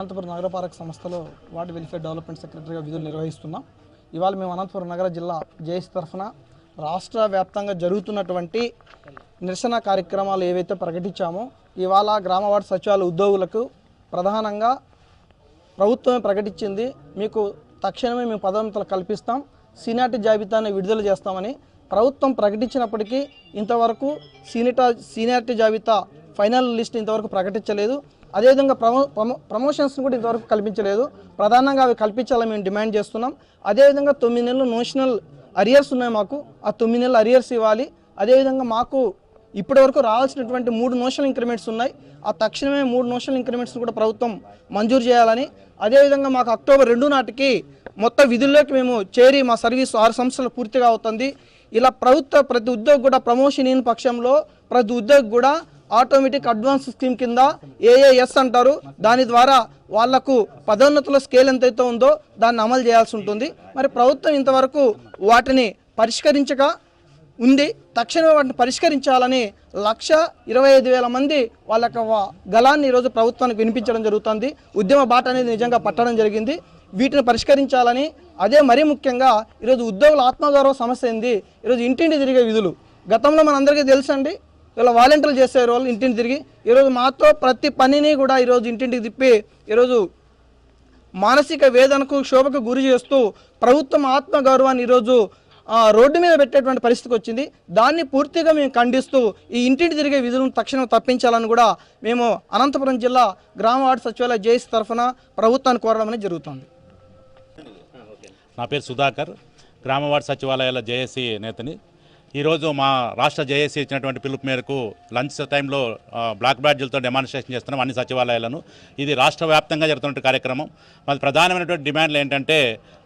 అనంతపురం నగరపాలక సంస్థలో ward welfare development సెక్రటరీగా విధులు నిర్వహిస్తున్నాం. ఇవాళ మేము అనంతపురం నగర జిల్లా జేఎస్ తరఫున రాష్ట్ర వ్యాప్తంగా జరుగుతున్నటువంటి నిరసన కార్యక్రమాలు ఏవైతే ప్రకటించామో ఇవాళ గ్రామ వార్డు సచివాలయ ఉద్యోగులకు ప్రధానంగా ప్రభుత్వమే ప్రకటించింది. మీకు తక్షణమే మేము పదోన్నతలు కల్పిస్తాం. సీనియార్టీ జాబితాను విడుదల చేస్తామని ప్రభుత్వం ప్రకటించినప్పటికీ ఇంతవరకు సీనిటా సీనియారిటీ జాబితా ఫైనల్ లిస్ట్ ఇంతవరకు ప్రకటించలేదు. అదేవిధంగా ప్రమో ప్రమో ప్రమోషన్స్ని కూడా ఇంతవరకు కల్పించలేదు. ప్రధానంగా అవి కల్పించాలని మేము డిమాండ్ చేస్తున్నాం. అదేవిధంగా తొమ్మిది నెలలు నోషనల్ అరియర్స్ ఉన్నాయి మాకు. ఆ తొమ్మిది నెలలు అరియర్స్ ఇవ్వాలి. అదేవిధంగా మాకు ఇప్పటివరకు రావాల్సినటువంటి మూడు నోషనల్ ఇంక్రిమెంట్స్ ఉన్నాయి. ఆ తక్షణమే మూడు నోషనల్ ఇంక్రిమెంట్స్ కూడా ప్రభుత్వం మంజూరు చేయాలని. అదేవిధంగా మాకు అక్టోబర్ రెండు నాటికి మొత్తం విధుల్లోకి మేము చేరి మా సర్వీస్ ఆరు సంవత్సరాలు పూర్తిగా అవుతుంది. ఇలా ప్రభుత్వ ప్రతి ఉద్యోగి కూడా ప్రమోషన్ ఇన్ పక్షంలో ప్రతి ఉద్యోగి కూడా ఆటోమేటిక్ అడ్వాన్స్ స్కీమ్ కింద ఏఏఎస్ అంటారు. దాని ద్వారా వాళ్ళకు పదోన్నతుల స్కేల్ ఎంతైతే ఉందో దాన్ని అమలు చేయాల్సి ఉంటుంది. మరి ప్రభుత్వం ఇంతవరకు వాటిని పరిష్కరించక ఉంది. తక్షణమే వాటిని పరిష్కరించాలని లక్ష ఇరవై ఐదు వేల మంది వాళ్ళ యొక్క గలాన్ని ఈరోజు ప్రభుత్వానికి వినిపించడం జరుగుతుంది. ఉద్యమ బాట అనేది నిజంగా పట్టడం జరిగింది. వీటిని పరిష్కరించాలని అదే మరీ ముఖ్యంగా ఈరోజు ఉద్యోగుల ఆత్మగౌరవ సమస్య ఏంది? ఈరోజు ఇంటింటి తిరిగే విధులు. గతంలో మనందరికీ తెలుసండి ఇలా వాలంటీర్లు చేసే వాళ్ళు ఇంటింటి తిరిగి. ఈరోజు మాతో ప్రతి పనిని కూడా ఈరోజు ఇంటింటికి తిప్పి ఈరోజు మానసిక వేదనకు క్షోభకు గురి చేస్తూ ప్రభుత్వం ఆత్మగౌరవాన్ని ఈరోజు ఆ, రోడ్డు మీద పెట్టేటువంటి పరిస్థితికి వచ్చింది. దాన్ని పూర్తిగా మేము ఖండిస్తూ ఈ ఇంటింటి తిరిగే విధులను తక్షణం తప్పించాలని కూడా మేము అనంతపురం జిల్లా గ్రామ వార్డు సచివాలయ జేఎస్ తరఫున ప్రభుత్వాన్ని కోరడం అనేది జరుగుతుంది. నా పేరు సుధాకర్. గ్రామ వార్డు సచివాలయాల జేఏసీ నేతని. ఈరోజు మా రాష్ట్ర జేఏసీ ఇచ్చినటువంటి పిలుపు మేరకు లంచ్ టైంలో బ్లాక్ బ్యాడ్జీలతో డెమాన్స్ట్రేషన్ చేస్తున్నాం అన్ని సచివాలయాలను. ఇది రాష్ట్ర వ్యాప్తంగా జరుగుతున్న కార్యక్రమం. మరి ప్రధానమైనటువంటి డిమాండ్లు ఏంటంటే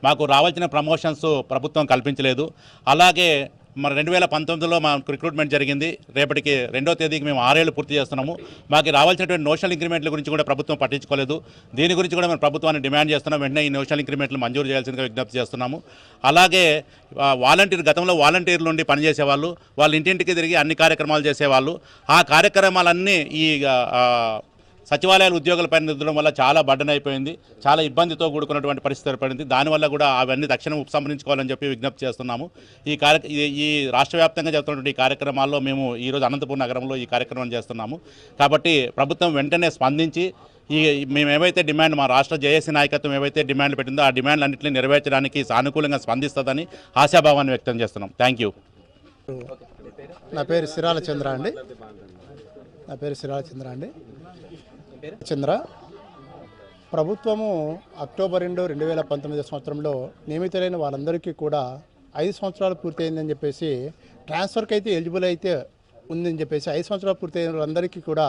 మాకు రావాల్సిన ప్రమోషన్స్ ప్రభుత్వం కల్పించలేదు. అలాగే మరి రెండు వేల పంతొమ్మిదిలో మాకు రిక్రూట్మెంట్ జరిగింది. రేపటికి రెండో తేదీకి మేము ఆరేళ్ళు పూర్తి చేస్తున్నాము. మాకు రావాల్సినటువంటి నోషనల్ ఇంక్రిమెంట్ల గురించి కూడా ప్రభుత్వం పట్టించుకోలేదు. దీని గురించి కూడా మేము ప్రభుత్వాన్ని డిమాండ్ చేస్తున్నాం. వెంటనే ఈ నోషనల్ ఇంక్రిమెంట్లు మంజూరు చేయాల్సిందిగా విజ్ఞప్తి చేస్తున్నాము. అలాగే వాలంటీర్ గతంలో వాలంటీర్లు ఉండి పనిచేసేవాళ్ళు వాళ్ళ ఇంటింటికి తిరిగి అన్ని కార్యక్రమాలు చేసేవాళ్ళు. ఆ కార్యక్రమాలన్నీ ఈ సచివాలయాల ఉద్యోగుల పైన రుద్దడం వల్ల చాలా బడ్డన్ అయిపోయింది. చాలా ఇబ్బందితో కూడుకున్నటువంటి పరిస్థితి ఏర్పడింది. దానివల్ల కూడా అవన్నీ తక్షణం ఉపసంహరించుకోవాలని చెప్పి విజ్ఞప్తి చేస్తున్నాము. ఈ కార్య ఈ- ఈ రాష్ట్ర వ్యాప్తంగా జరుగుతున్నటువంటి ఈ కార్యక్రమాల్లో మేము ఈరోజు అనంతపురం నగరంలో ఈ కార్యక్రమం చేస్తున్నాము. కాబట్టి ప్రభుత్వం వెంటనే స్పందించి ఈ మేము ఏవైతే డిమాండ్ మా రాష్ట్ర జేఏసీ నాయకత్వం ఏవైతే డిమాండ్లు పెట్టిందో ఆ డిమాండ్లన్నింటినీ నెరవేర్చడానికి సానుకూలంగా స్పందిస్తుందని ఆశాభావాన్ని వ్యక్తం చేస్తున్నాం. Thank you. నా పేరు సిరాల చంద్ర అండి. నా పేరు సిరాల చంద్ర అండి. చంద్ర ప్రభుత్వము అక్టోబర్ రెండు రెండు వేల పంతొమ్మిది సంవత్సరంలో నియమితులైన వాళ్ళందరికీ కూడా ఐదు సంవత్సరాలు పూర్తయిందని చెప్పేసి ట్రాన్స్ఫర్కి అయితే ఎలిజిబుల్ అయితే ఉందని చెప్పేసి ఐదు సంవత్సరాలు పూర్తయిన వాళ్ళందరికీ కూడా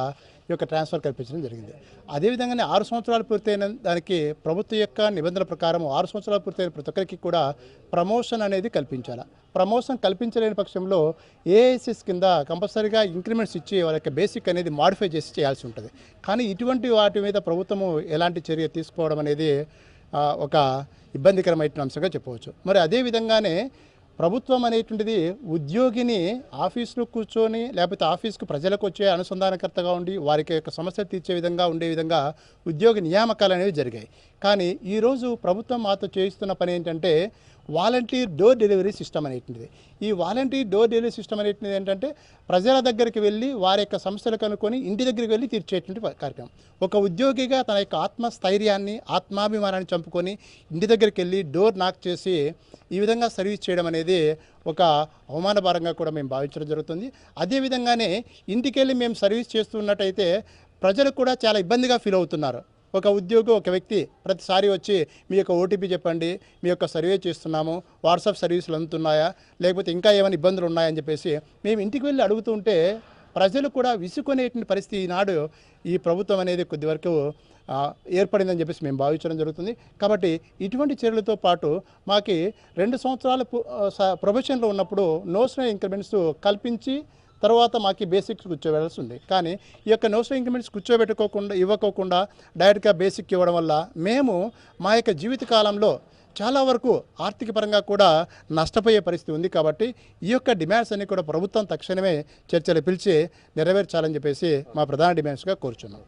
ఈ యొక్క ట్రాన్స్ఫర్ కల్పించడం జరిగింది. అదేవిధంగానే ఆరు సంవత్సరాలు పూర్తయిన దానికి ప్రభుత్వం యొక్క నిబంధనల ప్రకారం ఆరు సంవత్సరాలు పూర్తయిన ప్రతి ఒక్కరికి కూడా ప్రమోషన్ అనేది కల్పించాలి. ప్రమోషన్ కల్పించలేని పక్షంలో ఏఐసిస్ కింద కంపల్సరీగా ఇంక్రిమెంట్స్ ఇచ్చి వాళ్ళ యొక్క బేసిక్ అనేది మాడిఫై చేసి చేయాల్సి ఉంటుంది. కానీ ఇటువంటి వాటి మీద ప్రభుత్వము ఎలాంటి చర్య తీసుకోవడం అనేది ఒక ఇబ్బందికరమైన అంశంగా చెప్పవచ్చు. మరి అదే విధంగానే ప్రభుత్వం అనేటువంటిది ఉద్యోగిని ఆఫీసులో కూర్చొని లేకపోతే ఆఫీస్కు ప్రజలకు వచ్చే అనుసంధానకర్తగా ఉండి వారికి యొక్క సమస్యలు తీర్చే విధంగా ఉండే విధంగా ఉద్యోగ నియామకాలు అనేవి జరిగాయి. కానీ ఈరోజు ప్రభుత్వం మాతో చేయిస్తున్న పని ఏంటంటే వాలంటీర్ డోర్ డెలివరీ సిస్టమ్ అనేటువంటిది. ఈ వాలంటీర్ డోర్ డెలివరీ సిస్టమ్ అనేటువంటిది ఏంటంటే ప్రజల దగ్గరికి వెళ్ళి వారి యొక్క సమస్యలు కనుక్కొని ఇంటి దగ్గరికి వెళ్ళి తీర్చేటువంటి కార్యక్రమం. ఒక ఉద్యోగిగా తన యొక్క ఆత్మస్థైర్యాన్ని ఆత్మాభిమానాన్ని చంపుకొని ఇంటి దగ్గరికి వెళ్ళి డోర్ నాక్ చేసి ఈ విధంగా సర్వీస్ చేయడం అనేది ఒక అవమానభారంగా కూడా మేము భావించడం జరుగుతుంది. అదేవిధంగానే ఇంటికి వెళ్ళి మేము సర్వీస్ చేస్తున్నట్టయితే ప్రజలు కూడా చాలా ఇబ్బందిగా ఫీల్ అవుతున్నారు. ఒక ఉద్యోగి ఒక వ్యక్తి ప్రతిసారి వచ్చి మీ యొక్క ఓటీపీ చెప్పండి మీ యొక్క సర్వే చేస్తున్నాము వాట్సాప్ సర్వీసులు అందుతున్నాయా లేకపోతే ఇంకా ఏమైనా ఇబ్బందులు ఉన్నాయని చెప్పేసి మేము ఇంటికి వెళ్ళి అడుగుతుంటే ప్రజలు కూడా విసుకునేటువంటి పరిస్థితి ఈనాడు ఈ ప్రభుత్వం అనేది కొద్ది వరకు ఏర్పడిందని చెప్పేసి మేము భావించడం జరుగుతుంది. కాబట్టి ఇటువంటి చర్యలతో పాటు మాకి రెండు సంవత్సరాల ప్రొఫెషన్లో ఉన్నప్పుడు నోషనల్ ఇంక్రిమెంట్స్ కల్పించి తర్వాత మాకు బేసిక్స్ కూర్చోబెట్టాల్సి ఉంది. కానీ ఈ యొక్క నోషనల్ ఇంక్రిమెంట్స్ కూర్చోబెట్టుకోకుండా ఇవ్వకోకుండా డైరెక్ట్గా బేసిక్ ఇవ్వడం వల్ల మేము మా యొక్క జీవిత కాలంలో చాలా వరకు ఆర్థిక పరంగా కూడా నష్టపోయే పరిస్థితి ఉంది కాబట్టి ఈ యొక్క డిమాండ్స్ అన్ని కూడా ప్రభుత్వం తక్షణమే చర్చలు పిలిచి నెరవేర్చాలని చెప్పేసి మా ప్రధాన డిమాండ్స్గా కోరుచున్నాం.